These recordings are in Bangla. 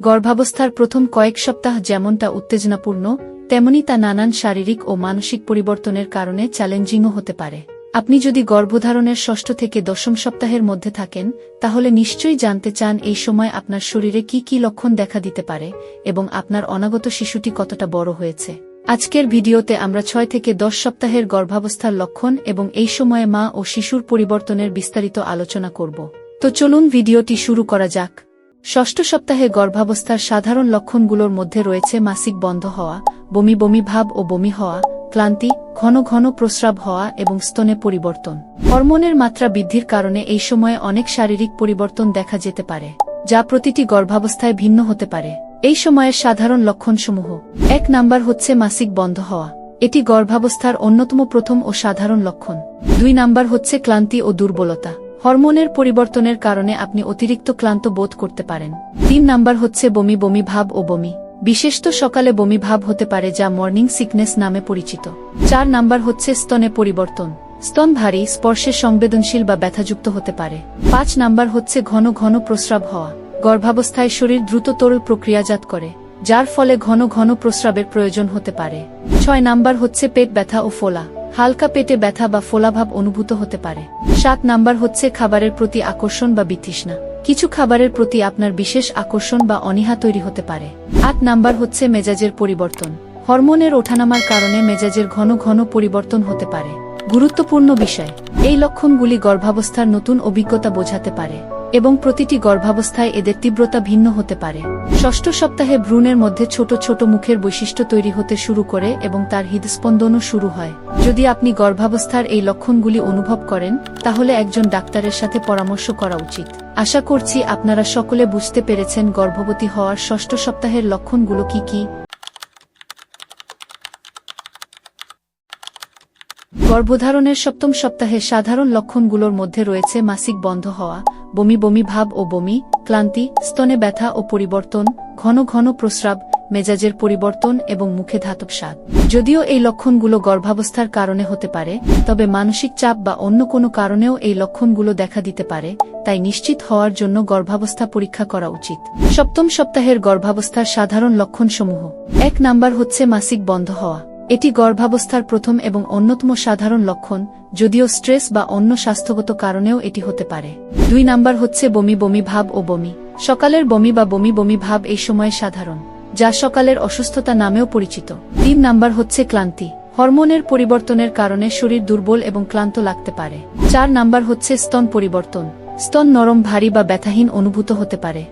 গর্ভাবস্থার প্রথম কয়েক সপ্তাহ যেমনটা উত্তেজনাপূর্ণ, তেমনি তা নানান শারীরিক ও মানসিক পরিবর্তনের কারণে চ্যালেঞ্জিংও হতে পারে। আপনি যদি গর্ভধারণের ষষ্ঠ থেকে দশম সপ্তাহের মধ্যে থাকেন, তাহলে নিশ্চয়ই জানতে চান এই সময় আপনার শরীরে কি কি লক্ষণ দেখা দিতে পারে এবং আপনার অনাগত শিশুটি কতটা বড় হয়েছে। আজকের ভিডিওতে আমরা ছয় থেকে দশ সপ্তাহের গর্ভাবস্থার লক্ষণ এবং এই সময়ে মা ও শিশুর পরিবর্তনের বিস্তারিত আলোচনা করব। তো চলুন ভিডিওটি শুরু করা যাক। ষষ্ঠ সপ্তাহে গর্ভাবস্থার সাধারণ লক্ষণগুলোর মধ্যে রয়েছে মাসিক বন্ধ হওয়া, বমি বমি ভাব ও বমি হওয়া, ক্লান্তি, ঘন ঘন প্রস্রাব হওয়া এবং স্তনে পরিবর্তন। হরমোনের মাত্রা বৃদ্ধির কারণে এই সময়ে অনেক শারীরিক পরিবর্তন দেখা যেতে পারে, যা প্রতিটি গর্ভাবস্থায় ভিন্ন হতে পারে। এই সময়ের সাধারণ লক্ষণসমূহ। এক নাম্বার হচ্ছে মাসিক বন্ধ হওয়া। এটি গর্ভাবস্থার অন্যতম প্রথম ও সাধারণ লক্ষণ। দুই নাম্বার হচ্ছে ক্লান্তি ও দুর্বলতা। হরমোনের পরিবর্তনের কারণে আপনি অতিরিক্ত ক্লান্ত বোধ করতে পারেন। তিন নাম্বার হচ্ছে বমি বমি ভাব ও বমি। বিশেষত সকালে বমি ভাব হতে পারে যা মর্নিং সিকনেস নামে পরিচিত। চার নাম্বার হচ্ছে স্তনে পরিবর্তন। স্তন ভারী, স্পর্শে সংবেদনশীল বা ব্যথাযুক্ত হতে পারে। পাঁচ নাম্বার হচ্ছে ঘন ঘন প্রস্রাব হওয়া। গর্ভাবস্থায় শরীর দ্রুত তরল প্রক্রিয়াজাত করে, যার ফলে ঘন ঘন প্রস্রাবের প্রয়োজন হতে পারে। ছয় নাম্বার হচ্ছে পেট ব্যথা ও ফোলা। হালকা পেটে ব্যথা বা ফোলাভাব অনুভূত হতে পারে। সাত নাম্বার হচ্ছে খাবারের প্রতি আকর্ষণ বা বিতৃষ্ণা। কিছু খাবারের প্রতি আপনার বিশেষ আকর্ষণ বা অনীহা তৈরি হতে পারে। আট নাম্বার হচ্ছে মেজাজের পরিবর্তন। হরমোনের ওঠানামার কারণে মেজাজের ঘন ঘন পরিবর্তন হতে পারে। গুরুত্বপূর্ণ বিষয়, এই লক্ষণগুলি গর্ভাবস্থার নতুন অভিজ্ঞতা বোঝাতে পারে। এবং প্রতিটি গর্ভাবস্থায় এদের তীব্রতা ভিন্ন হতে পারে। ষষ্ঠ সপ্তাহে ভ্রূণের মধ্যে ছোট ছোট মুখের বৈশিষ্ট্য তৈরি হতে শুরু করে এবং তার হৃদস্পন্দনও শুরু হয়। যদি আপনি গর্ভাবস্থার এই লক্ষণগুলি অনুভব করেন, তাহলে একজন ডাক্তারের সাথে পরামর্শ করা উচিত। আশা করছি আপনারা সকলে বুঝতে পেরেছেন গর্ভবতী হওয়ার ষষ্ঠ সপ্তাহের লক্ষণগুলো কি কি। গর্ভধারণের সপ্তম সপ্তাহে সাধারণ লক্ষণগুলোর মধ্যে রয়েছে মাসিক বন্ধ হওয়া, বমি বমি ভাব ও বমি, ক্লান্তি, স্তনে ব্যথা ও পরিবর্তন, ঘন ঘন প্রস্রাব, মেজাজের পরিবর্তন এবং মুখে ধাতব স্বাদ। যদিও এই লক্ষণগুলো গর্ভাবস্থার কারণে হতে পারে, তবে মানসিক চাপ বা অন্য কোনো কারণেও এই লক্ষণগুলো দেখা দিতে পারে, তাই নিশ্চিত হওয়ার জন্য গর্ভাবস্থা পরীক্ষা করা উচিত। সপ্তম সপ্তাহের গর্ভাবস্থার সাধারণ লক্ষণসমূহ। এক নাম্বার হচ্ছে মাসিক বন্ধ হওয়া। এটি গর্ভাবস্থার প্রথম এবং অন্যতম সাধারণ লক্ষণ, যদিও স্ট্রেস বা অন্য স্বাস্থ্যগত কারণেও এটি হতে পারে। দুই নাম্বার হচ্ছে বমি বমি ভাব ও বমি। সকালের বমি বা বমি বমি ভাব এই সময়ে সাধারণ, যা সকালের অসুস্থতা নামেও পরিচিত। তিন নাম্বার হচ্ছে ক্লান্তি, হরমোনের পরিবর্তনের কারণে শরীর দুর্বল এবং ক্লান্ত লাগতে পারে। চার নাম্বার হচ্ছে স্তন পরিবর্তন, স্তন নরম, ভারী বা ব্যথাহীন অনুভূত হতে পারে।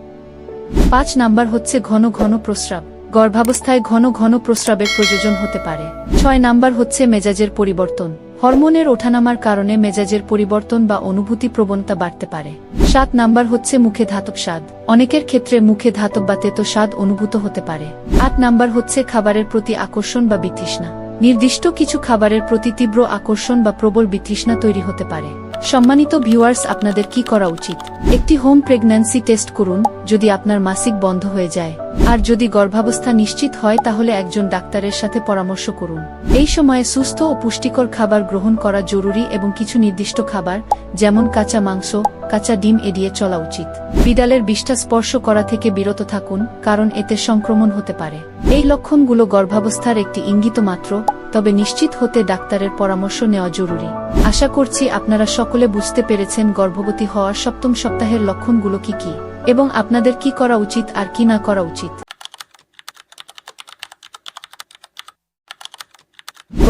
পাঁচ নাম্বার হচ্ছে ঘন ঘন প্রস্রাব গর্ভাবস্থায় ঘন ঘন প্রস্রাবের প্রয়োজন হতে পারে। ছয় নাম্বার হচ্ছে মেজাজের পরিবর্তন। হরমোনের ওঠানামার কারণে মেজাজের পরিবর্তন বা অনুভূতি প্রবণতা বাড়তে পারে। সাত নাম্বার হচ্ছে মুখে ধাতব স্বাদ। অনেকের ক্ষেত্রে মুখে ধাতব বা তেতো স্বাদ অনুভূত হতে পারে। আট নাম্বার হচ্ছে খাবারের প্রতি আকর্ষণ বা বিতৃষ্ণা। নির্দিষ্ট কিছু খাবারের প্রতি তীব্র আকর্ষণ বা প্রবল বিতৃষ্ণা তৈরি হতে পারে। সম্মানিত ভিউয়ার্স, আপনাদের কি করা উচিত? একটি হোম প্রেগন্যান্সি টেস্ট করুন, যদি আপনার মাসিক বন্ধ হয়ে যায়। আর যদি গর্ভাবস্থা নিশ্চিত হয়, তাহলে একজন ডাক্তারের সাথে পরামর্শ করুন। এই সময়ে সুস্থ ও পুষ্টিকর খাবার গ্রহণ করা জরুরি এবং কিছু নির্দিষ্ট খাবার, যেমন কাঁচা মাংস কাঁচা ডিম এড়িয়ে চলা উচিত। বিড়ালের বিষ্ঠা স্পর্শ করা থেকে বিরত থাকুন, কারণ এতে সংক্রমণ হতে পারে। এই লক্ষণগুলো গর্ভাবস্থার একটি ইঙ্গিত মাত্র, তবে নিশ্চিত হতে ডাক্তারের পরামর্শ নেওয়া জরুরি। আশা করছি আপনারা সকলে বুঝতে পেরেছেন গর্ভবতী হওয়ার সপ্তম সপ্তাহের লক্ষণগুলো কি কি, এবং আপনাদের কি করা উচিত আর কি না করা উচিত।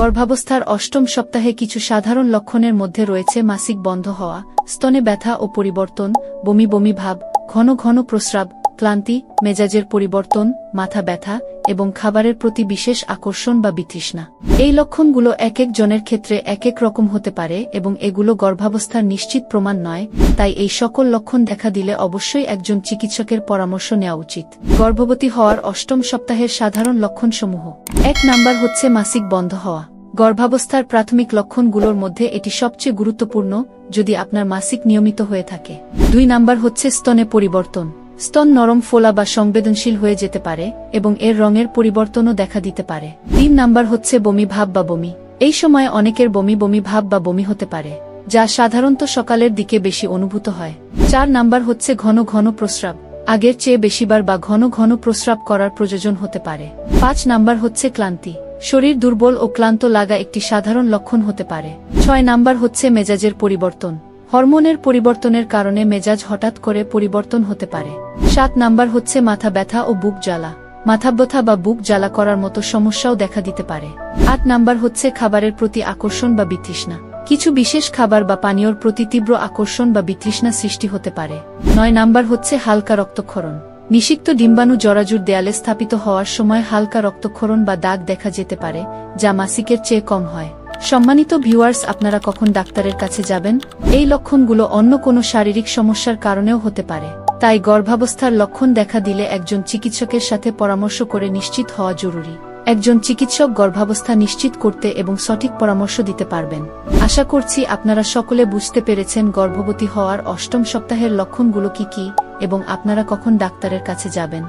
গর্ভাবস্থার অষ্টম সপ্তাহে কিছু সাধারণ লক্ষণের মধ্যে রয়েছে মাসিক বন্ধ হওয়া, স্তনে ব্যথা ও পরিবর্তন, বমি বমি ভাব, ঘন ঘন প্রস্রাব, ক্লান্তি, মেজাজের পরিবর্তন, মাথা ব্যথা এবং খাবারের প্রতি বিশেষ আকর্ষণ বা বিতৃষ্ণা। এই লক্ষণগুলো এক এক জনের ক্ষেত্রে এক এক রকম হতে পারে এবং এগুলো গর্ভাবস্থার নিশ্চিত প্রমাণ নয়, তাই এই সকল লক্ষণ দেখা দিলে অবশ্যই একজন চিকিৎসকের পরামর্শ নেওয়া উচিত। গর্ভবতী হওয়ার অষ্টম সপ্তাহের সাধারণ লক্ষণসমূহ। এক নাম্বার হচ্ছে মাসিক বন্ধ হওয়া। গর্ভাবস্থার প্রাথমিক লক্ষণগুলোর মধ্যে এটি সবচেয়ে গুরুত্বপূর্ণ, যদি আপনার মাসিক নিয়মিত হয়ে থাকে। দুই নাম্বার হচ্ছে স্তনে পরিবর্তন। স্তন নরম ফোলা বা সংবেদনশীল হয়ে যেতে পারে এবং এর রঙের পরিবর্তনও দেখা দিতে পারে। তিন নাম্বার হচ্ছে বমি ভাব বা বমি। এই সময় অনেকের বমি বমি ভাব বা বমি হতে পারে, যা সাধারণত সকালের দিকে বেশি অনুভূত হয়। চার নাম্বার হচ্ছে ঘন ঘন প্রস্রাব। আগের চেয়ে বেশিবার বা ঘন ঘন প্রস্রাব করার প্রয়োজন হতে পারে। পাঁচ নাম্বার হচ্ছে ক্লান্তি। শরীর দুর্বল ও ক্লান্ত লাগা একটি সাধারণ লক্ষণ হতে পারে। ছয় নাম্বার হচ্ছে মেজাজের পরিবর্তন। হরমোনের পরিবর্তনের কারণে মেজাজ হঠাৎ করে পরিবর্তন হতে পারে। সাত নাম্বার হচ্ছে মাথা ব্যথা ও বুক জ্বালা। মাথা ব্যথা বা বুক জ্বালা করার মতো সমস্যাও দেখা দিতে পারে। আট নাম্বার হচ্ছে খাবারের প্রতি আকর্ষণ বা বিতৃষ্ণা। কিছু বিশেষ খাবার বা পানীয়র প্রতি তীব্র আকর্ষণ বা বিতৃষ্ণা সৃষ্টি হতে পারে। নয় নাম্বার হচ্ছে হালকা রক্তক্ষরণ। নিষিক্ত ডিম্বাণু জরাজুর দেয়ালে স্থাপিত হওয়ার সময় হালকা রক্তক্ষরণ বা দাগ দেখা যেতে পারে, যা মাসিকের চেয়ে কম হয়। সম্মানিত ভিউয়ার্স, আপনারা কখন ডাক্তারের কাছে যাবেন? এই লক্ষণগুলো অন্য কোনো শারীরিক সমস্যার কারণেও হতে পারে। তাই গর্ভাবস্থার লক্ষণ দেখা দিলে একজন চিকিৎসকের সাথে পরামর্শ করে নিশ্চিত হওয়া জরুরি। একজন চিকিৎসক গর্ভাবস্থা নিশ্চিত করতে এবং সঠিক পরামর্শ দিতে পারবেন। আশা করছি আপনারা সকলে বুঝতে পেরেছেন গর্ভবতী হওয়ার অষ্টম সপ্তাহের লক্ষণগুলো কি কি, এবং আপনারা কখন ডাক্তারের কাছে যাবেন।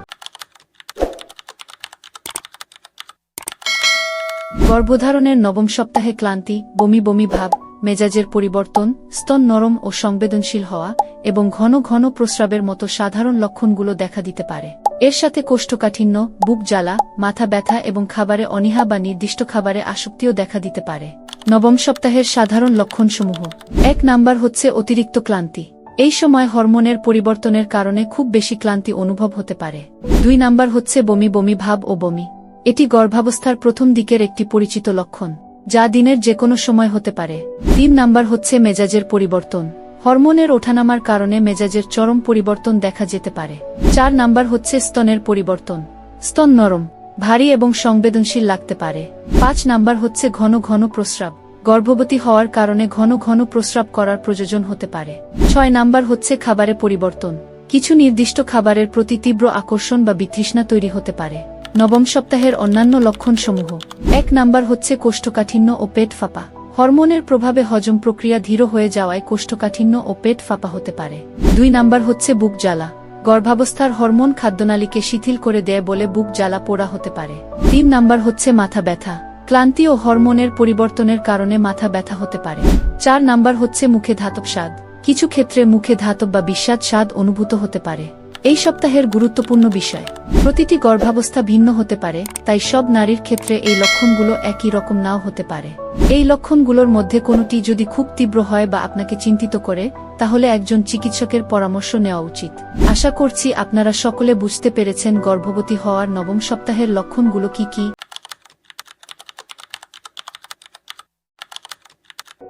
গর্ভধারণের নবম সপ্তাহে ক্লান্তি, বমি বমি ভাব মেজাজের পরিবর্তন, স্তন নরম ও সংবেদনশীল হওয়া এবং ঘন ঘন প্রস্রাবের মতো সাধারণ লক্ষণগুলো দেখা দিতে পারে। এর সাথে কোষ্ঠকাঠিন্য, বুক জ্বালা, মাথা ব্যথা এবং খাবারে অনীহা বা নির্দিষ্ট খাবারে আসক্তিও দেখা দিতে পারে। নবম সপ্তাহের সাধারণ লক্ষণসমূহ। এক নাম্বার হচ্ছে অতিরিক্ত ক্লান্তি। এই সময় হরমোনের পরিবর্তনের কারণে খুব বেশি ক্লান্তি অনুভব হতে পারে। দুই নাম্বার হচ্ছে বমি বমি ভাব ও বমি। এটি গর্ভাবস্থার প্রথম দিকের একটি পরিচিত লক্ষণ। যা দিনের যে কোনো সময় হতে পারে। তিন নাম্বার হচ্ছে মেজাজের পরিবর্তন। হরমোনের ওঠানামার কারণে মেজাজের চরম পরিবর্তন দেখা যেতে পারে। চার নাম্বার হচ্ছে স্তনের পরিবর্তন। স্তন নরম, ভারী এবং সংবেদনশীল লাগতে পারে। পাঁচ নাম্বার হচ্ছে ঘন ঘন প্রস্রাব। গর্ভবতী হওয়ার কারণে ঘন ঘন প্রস্রাব করার প্রয়োজন হতে পারে। ছয় নাম্বার হচ্ছে খাবারে পরিবর্তন। কিছু নির্দিষ্ট খাবারের প্রতি তীব্র আকর্ষণ বা বিতৃষ্ণা তৈরি হতে পারে। নবম সপ্তাহের অন্যান্য লক্ষণসমূহ। এক নাম্বার হচ্ছে কোষ্ঠকাঠিন্য ও পেট ফাঁপা। হরমোনের প্রভাবে হজম প্রক্রিয়া ধীর হয়ে যাওয়ায় কোষ্ঠকাঠিন্য ও পেট ফাঁপা হতে পারে। দুই নাম্বার হচ্ছে বুক জ্বালা। গর্ভাবস্থার হরমোন খাদ্যনালীকে শিথিল করে দেয় বলে বুক জ্বালা পোড়া হতে পারে। তিন নাম্বার হচ্ছে মাথা ব্যথা। ক্লান্তি ও হরমোনের পরিবর্তনের কারণে মাথা ব্যথা হতে পারে। চার নাম্বার হচ্ছে মুখে ধাতব স্বাদ। কিছু ক্ষেত্রে মুখে ধাতব বা বিস্বাদ স্বাদ অনুভূত হতে পারে। এই সপ্তাহের গুরুত্বপূর্ণ বিষয়। প্রতিটি গর্ভাবস্থা ভিন্ন হতে পারে, তাই সব নারীর ক্ষেত্রে এই লক্ষণগুলো একই রকম নাও হতে পারে। এই লক্ষণগুলোর মধ্যে কোনোটি যদি খুব তীব্র হয় বা আপনাকে চিন্তিত করে, তাহলে একজন চিকিৎসকের পরামর্শ নেওয়া উচিত। আশা করছি আপনারা সকলে বুঝতে পেরেছেন গর্ভবতী হওয়ার নবম সপ্তাহের লক্ষণগুলো কি কি।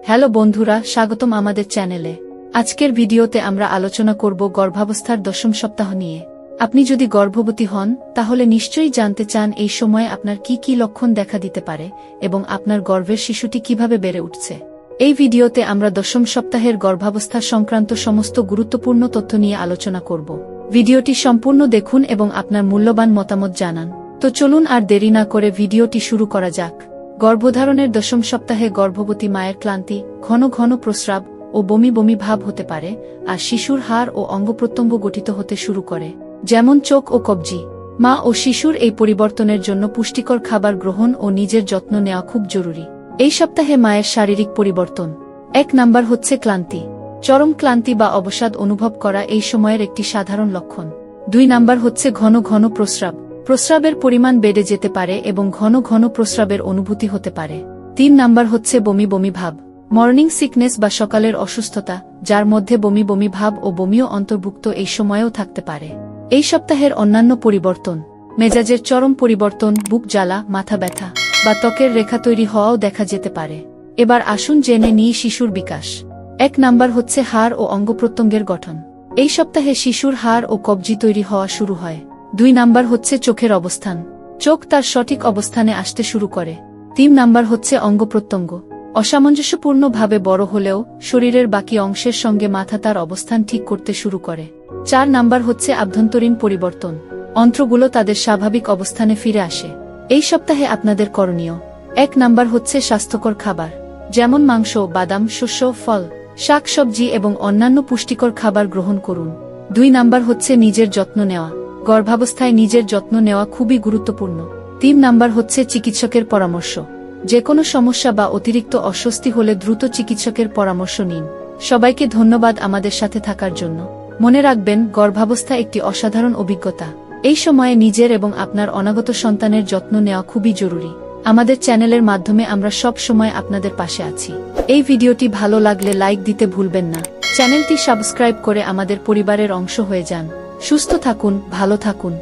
হ্যালো বন্ধুরা, স্বাগতম আমাদের চ্যানেলে। আজকের ভিডিওতে আমরা আলোচনা করব গর্ভাবস্থার দশম সপ্তাহ নিয়ে। আপনি যদি গর্ভবতী হন, তাহলে নিশ্চয়ই জানতে চান এই সময়ে আপনার কি কি লক্ষণ দেখা দিতে পারে এবং আপনার গর্ভের শিশুটি কীভাবে বেড়ে উঠছে। এই ভিডিওতে আমরা দশম সপ্তাহের গর্ভাবস্থা সংক্রান্ত সমস্ত গুরুত্বপূর্ণ তথ্য নিয়ে আলোচনা করব। ভিডিওটি সম্পূর্ণ দেখুন এবং আপনার মূল্যবান মতামত জানান। তো চলুন আর দেরি না করে ভিডিওটি শুরু করা যাক। গর্ভধারণের দশম সপ্তাহে গর্ভবতী মায়ের ক্লান্তি, ঘন ঘন প্রস্রাব ও বমি বমি ভাব হতে পারে, আর শিশুর হাড় ও অঙ্গপ্রত্যঙ্গ গঠিত হতে শুরু করে, যেমন চোখ ও কবজি। মা ও শিশুর এই পরিবর্তনের জন্য পুষ্টিকর খাবার গ্রহণ ও নিজের যত্ন নেওয়া খুব জরুরি। এই সপ্তাহে মায়ের শারীরিক পরিবর্তন। এক নাম্বার হচ্ছে ক্লান্তি। চরম ক্লান্তি বা অবসাদ অনুভব করা এই সময়ের একটি সাধারণ লক্ষণ। দুই নাম্বার হচ্ছে ঘন ঘন প্রস্রাব। প্রস্রাবের পরিমাণ বেড়ে যেতে পারে এবং ঘন ঘন প্রস্রাবের অনুভূতি হতে পারে। তিন নাম্বার হচ্ছে বমি বমি ভাব। মর্নিং সিকনেস বা সকালের অসুস্থতা, যার মধ্যে বমি বমি ভাব ও বমিও অন্তর্ভুক্ত এই সময়েও থাকতে পারে। এই সপ্তাহের অন্যান্য পরিবর্তন, মেজাজের চরম পরিবর্তন, বুক জ্বালা, মাথা ব্যথা বা ত্বকের রেখা তৈরি হওয়াও দেখা যেতে পারে। এবার আসুন জেনে নিই শিশুর বিকাশ। এক নাম্বার হচ্ছে হাড় ও অঙ্গপ্রত্যঙ্গের গঠন। এই সপ্তাহে শিশুর হাড় ও কবজি তৈরি হওয়া শুরু হয়। দুই নাম্বার হচ্ছে চোখের অবস্থান। চোখ তার সঠিক অবস্থানে আসতে শুরু করে। তিন নাম্বার হচ্ছে অঙ্গপ্রত্যঙ্গ অসামঞ্জস্যপূর্ণভাবে বড় হলেও শরীরের বাকি অংশের সঙ্গে মাথা তার অবস্থান ঠিক করতে শুরু করে। চার নাম্বার হচ্ছে আভ্যন্তরীণ পরিবর্তন। অন্ত্রগুলো তাদের স্বাভাবিক অবস্থানে ফিরে আসে। এই সপ্তাহে আপনাদের করণীয়। এক নাম্বার হচ্ছে স্বাস্থ্যকর খাবার, যেমন মাংস, বাদাম, শস্য, ফল শাকসবজি এবং অন্যান্য পুষ্টিকর খাবার গ্রহণ করুন। দুই নাম্বার হচ্ছে নিজের যত্ন নেওয়া। গর্ভাবস্থায় নিজের যত্ন নেওয়া খুবই গুরুত্বপূর্ণ। তিন নাম্বার হচ্ছে চিকিৎসকের পরামর্শ। যে কোনো সমস্যা বা অতিরিক্ত অস্বস্তি হলে দ্রুত চিকিৎসকের পরামর্শ নিন। সবাইকে ধন্যবাদ আমাদের সাথে থাকার জন্য। মনে রাখবেন, গর্ভাবস্থা একটি অসাধারণ অভিজ্ঞতা। এই সময়ে নিজের এবং আপনার অনাগত সন্তানের যত্ন নেওয়া খুবই জরুরি। আমাদের চ্যানেলের মাধ্যমে আমরা সব সময় আপনাদের পাশে আছি। এই ভিডিওটি ভালো লাগলে লাইক দিতে ভুলবেন না। চ্যানেলটি সাবস্ক্রাইব করে আমাদের পরিবারের অংশ হয়ে যান। সুস্থ থাকুন, ভালো থাকুন।